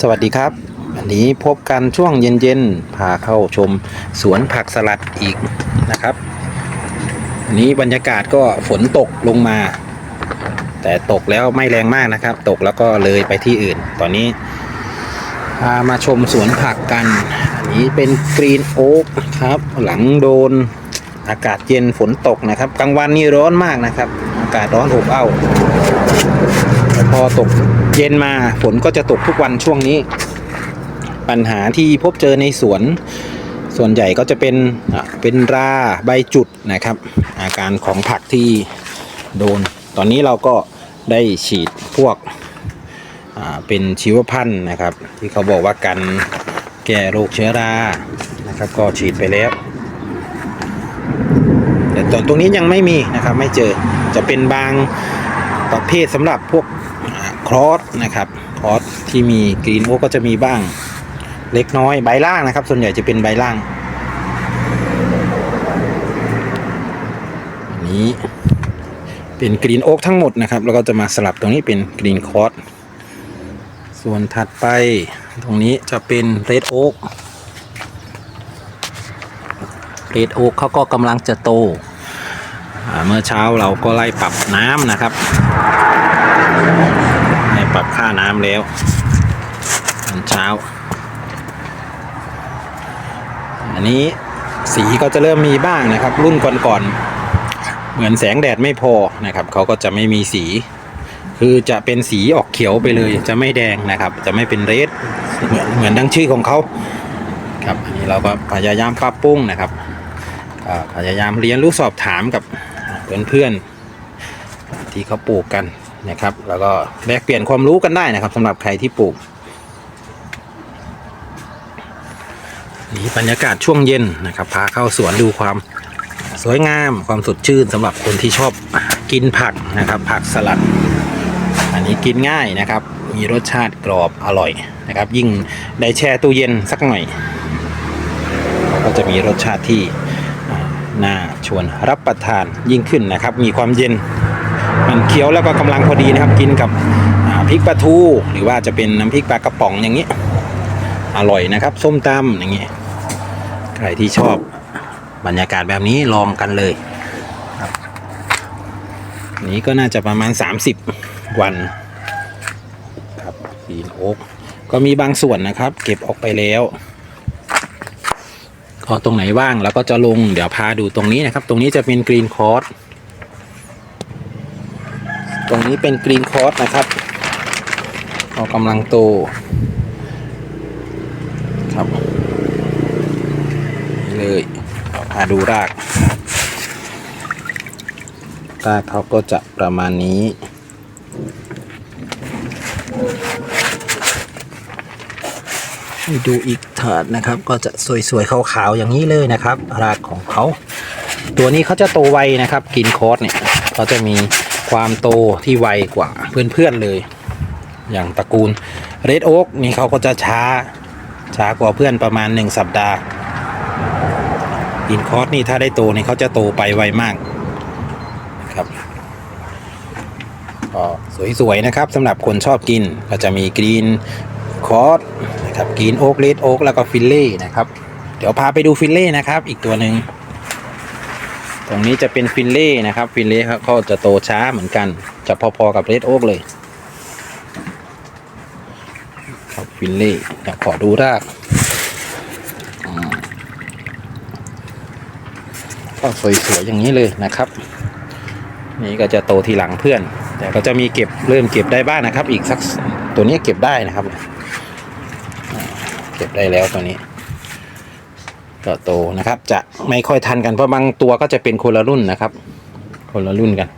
สวัสดีครับ อันนี้พบกันช่วงเย็นๆพาเข้าชมสวนผักสลัดอีกนะครับอันนี้บรรยากาศก็ฝนตกลงมา แต่ตกแล้วไม่แรงมากนะครับ ตกแล้วก็เลยไปที่อื่น ตอนนี้พามาชมสวนผักกันอันนี้เป็นกรีนโอ๊กครับ หลังโดนอากาศเย็นฝนตกนะครับ กลางวันนี่ร้อนมากนะครับ อากาศร้อนอบอ้าว พอตกเย็นมาฝนก็จะตกทุกวันช่วงนี้ ปัญหาที่พบเจอในสวน ส่วนใหญ่ก็จะเป็นเป็นราใบจุดนะครับ อาการของผักที่โดน ตอนนี้เราก็ได้ฉีดพวกเป็นชีวพันธุ์นะครับ ที่เขาบอกว่ากันแก้โรคเชื้อรานะครับ ก็ฉีดไปแล้วแต่ตอนตรงนี้ยังไม่มีนะครับ ไม่เจอจะเป็นบาง ประเภทสำหรับพวกครอสนะครับครอสที่มีกรีนโอ๊กก็จะมีบ้างเล็กน้อยใบล่างนะครับ ส่วนใหญ่จะเป็นใบล่างนี้เป็นกรีนโอ๊กทั้งหมดนะครับ แล้วก็จะมาสลับตรงนี้เป็นกรีนคอร์สส่วนถัดไปตรงนี้จะเป็นเรดโอ๊กเรดโอ๊กเขาก็กำลังจะโต เมื่อเช้าเราก็ไล่ปรับน้ำนะครับ ปรับค่าน้ำแล้วตอนเช้า อันนี้สีก็จะเริ่มมีบ้างนะครับ รุ่นก่อนๆเหมือนแสงแดดไม่พอนะครับเขาก็จะไม่มีสี คือจะเป็นสีออกเขียวไปเลย จะไม่แดงนะครับ จะไม่เป็นเรดเหมือนเหมือนดังชื่อของเขาครับอันนี้เราก็พยายามปรับปรุงนะครับพยายามเรียนรู้สอบถามกับเพื่อนๆที่เขาปลูกกัน นะครับ แล้วก็แลกเปลี่ยนความรู้กันได้นะครับสำหรับใครที่ปลูกนี่บรรยากาศช่วงเย็นนะครับ พาเข้าสวนดูความสวยงามความสดชื่นสำหรับคนที่ชอบกินผักนะครับ ผักสลัด อันนี้กินง่ายนะครับ มีรสชาติกรอบอร่อยนะครับ ยิ่งได้แช่ตู้เย็นสักหน่อย ก็จะมีรสชาติที่น่าชวนรับประทานยิ่งขึ้นนะครับ มีความเย็น มันเคี้ยวแล้วก็กำลังพอดีนะครับ กินกับพริกปลาทูหรือว่าจะเป็นน้ำพริกปลากระป๋องอย่างนี้ อร่อยนะครับ ส้มตำอย่างนี้ใครที่ชอบบรรยากาศแบบนี้ลองกันเลยครับ นี้ก็น่าจะประมาณ 30 วันครับปีนโอ๊กก็มีบางส่วนนะครับ เก็บออกไปแล้วก็ตรงไหนว่างแล้วก็จะลงเดี๋ยวพาดูตรงนี้นะครับ ตรงนี้จะเป็นกรีนคอร์ส รงนี้เป็นกรีนคอร์สนะครับก็กำลังโตครับเลยพาดูราก รากเขาก็จะประมาณนี้ให้ดูอีกถาดนะครับ ก็จะสวยๆขาวๆอย่างนี้เลยนะครับ รากของเขา ตัวนี้เขาจะโตไวนะครับ กินคอร์สเนี่ยเขาจะมี ความโตที่ไวกว่าเพื่อนๆเลย อย่างตระกูลเรดโอ๊กนี่เขาก็จะช้าช้ากว่าเพื่อนประมาณ 1 สัปดาห์กินคอร์สนี่ถ้าได้โตนี่เขาจะโตไปไวมากครับก็สวยๆนะครับสำหรับคนชอบกินก็จะมีกรีนคอร์สนะครับกรีนโอ๊กเลดโอ๊กแล้วก็ฟิลเล่นะครับ เดี๋ยวพาไปดูฟิลเล่นะครับ อีกตัวหนึ่ง ตรงนี้จะเป็นฟิลเล่นะครับ ฟิลเล่เขาก็จะโตช้าเหมือนกัน จะพอๆกับเลดโอ๊กเลย ครับฟิลเล่เดี๋ยวขอดูรากก็สวยๆอย่างนี้เลยนะครับ นี่ก็จะโตทีหลังเพื่อน แต่ก็จะมีเก็บเริ่มเก็บได้บ้างนะครับ อีกสักตัวนี้เก็บได้นะครับ เก็บได้แล้วตัวนี้ ก็โตนะครับ จะไม่ค่อยทันกันเพราะบางตัวก็จะเป็นคนละรุ่นนะครับ คนละรุ่นกัน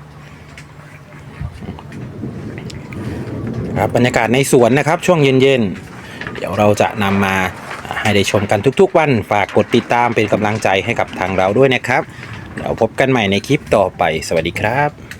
ครับบรรยากาศในสวนนะครับ ช่วงเย็นๆ เดี๋ยวเราจะนำมาให้ได้ชมกันทุกๆวัน ฝากกดติดตามเป็นกำลังใจให้กับทางเราด้วยนะครับเดี๋ยวพบกันใหม่ในคลิปต่อไป สวัสดีครับ